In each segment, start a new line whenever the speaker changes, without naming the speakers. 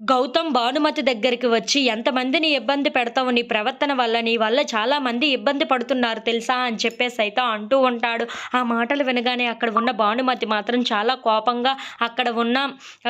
గౌతమ్ భానుమతి దగ్గరికి వచ్చి ఎంతమందిని ఇబ్బంది పెడతావు? నీ ప్రవర్తన వల్ల నీ వల్ల చాలామంది ఇబ్బంది పడుతున్నారు తెలుసా? అని చెప్పేసి అయితే అంటూ ఉంటాడు. ఆ మాటలు వినగానే అక్కడ ఉన్న భానుమతి మాత్రం చాలా కోపంగా అక్కడ ఉన్న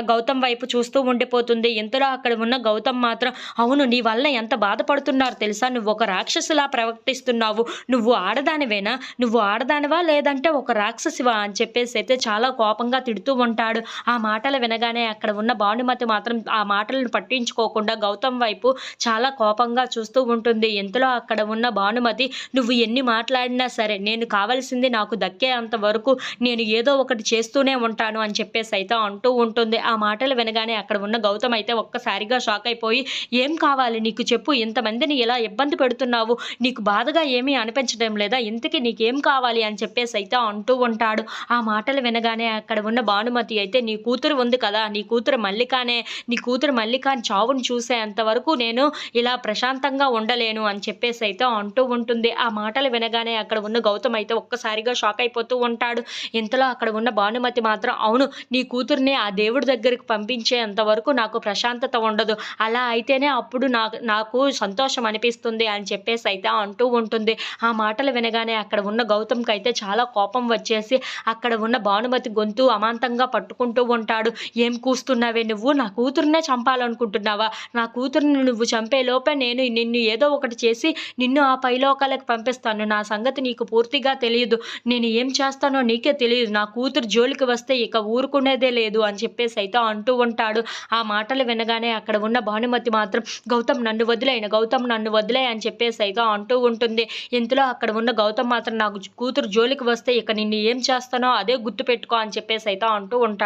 గౌతమ్ వైపు చూస్తూ ఉండిపోతుంది. ఇంతలో అక్కడ ఉన్న గౌతమ్ మాత్రం అవును నీ వల్ల ఎంత బాధపడుతున్నారు తెలుసా? నువ్వు ఒక రాక్షసులా ప్రవర్తిస్తున్నావు. నువ్వు ఆడదానివేనా? నువ్వు ఆడదానివా? లేదంటే ఒక రాక్షసివా? అని చెప్పేసి అయితే చాలా కోపంగా తిడుతూ ఉంటాడు. ఆ మాటలు వినగానే అక్కడ ఉన్న భానుమతి మాత్రం ఆ మాటలను పట్టించుకోకుండా గౌతమ్ వైపు చాలా కోపంగా చూస్తూ ఉంటుంది. ఇంతలో అక్కడ ఉన్న భానుమతి? నువ్వు ఎన్ని మాట్లాడినా సరే నేను కావలసింది నాకు దక్కేంత వరకు నేను ఏదో ఒకటి చేస్తూనే ఉంటాను అని చెప్పేసి అయితే అంటూ ఉంటుంది. ఆ మాటలు వినగానే అక్కడ ఉన్న గౌతమ్ అయితే ఒక్కసారిగా షాక్ అయిపోయి ఏం కావాలి? నీకు చెప్పు. ఇంతమందిని ఇలా ఇబ్బంది పెడుతున్నావు. నీకు బాధగా ఏమీ అనిపించడం లేదా? ఇంతకీ నీకేం కావాలి? అని చెప్పేసి అయితే అంటూ ఉంటాడు. ఆ మాటలు వినగానే అక్కడ ఉన్న భానుమతి అయితే నీ కూతురు ఉంది కదా. నీ కూతురు మల్లికానే. నీ కూతురు మల్లికాని చావుని చూసేంత వరకు నేను ఇలా ప్రశాంతంగా ఉండలేను అని చెప్పేసి అయితే అంటూ ఉంటుంది. ఆ మాటలు వినగానే అక్కడ ఉన్న గౌతమ్ అయితే ఒక్కసారిగా షాక్ అయిపోతూ ఉంటాడు. ఇంతలో అక్కడ ఉన్న భానుమతి మాత్రం అవును నీ కూతుర్ని ఆ దేవుడి దగ్గరికి పంపించేంత వరకు నాకు ప్రశాంతత ఉండదు. అలా అయితేనే అప్పుడు నాకు నాకు సంతోషం అనిపిస్తుంది అని చెప్పేసి అయితే అంటూ ఉంటుంది. ఆ మాటలు వినగానే అక్కడ ఉన్న గౌతమ్కి అయితే చాలా కోపం వచ్చేసి అక్కడ ఉన్న భానుమతి గొంతు అమాంతంగా పట్టుకుంటూ ఉంటాడు. ఏం కూస్తున్నావే నువ్వు? నా కూతుర్నే చంపాలనుకుంటున్నావా? నా కూతురుని నువ్వు చంపే లోపే నేను నిన్ను ఏదో ఒకటి చేసి నిన్ను ఆ పైలోకాలకు పంపిస్తాను. నా సంగతి నీకు పూర్తిగా తెలియదు. నేను ఏం చేస్తానో నీకే తెలియదు. నా కూతురు జోలికి వస్తే ఇక ఊరుకునేదే లేదు అని చెప్పేసి అయితే అంటూ ఉంటాడు. ఆ మాటలు వినగానే అక్కడ ఉన్న భానుమతి మాత్రం గౌతమ్ నన్ను వదిలేయను గౌతమ్ నన్ను వదిలే అని చెప్పేసి అయితే అంటూ ఉంటుంది. ఇంతలో అక్కడ ఉన్న గౌతమ్ మాత్రం నాకు కూతురు జోలికి వస్తే ఇక నిన్ను ఏం చేస్తానో అదే గుర్తు పెట్టుకో అని చెప్పేసి అయితే అంటూ ఉంటాడు.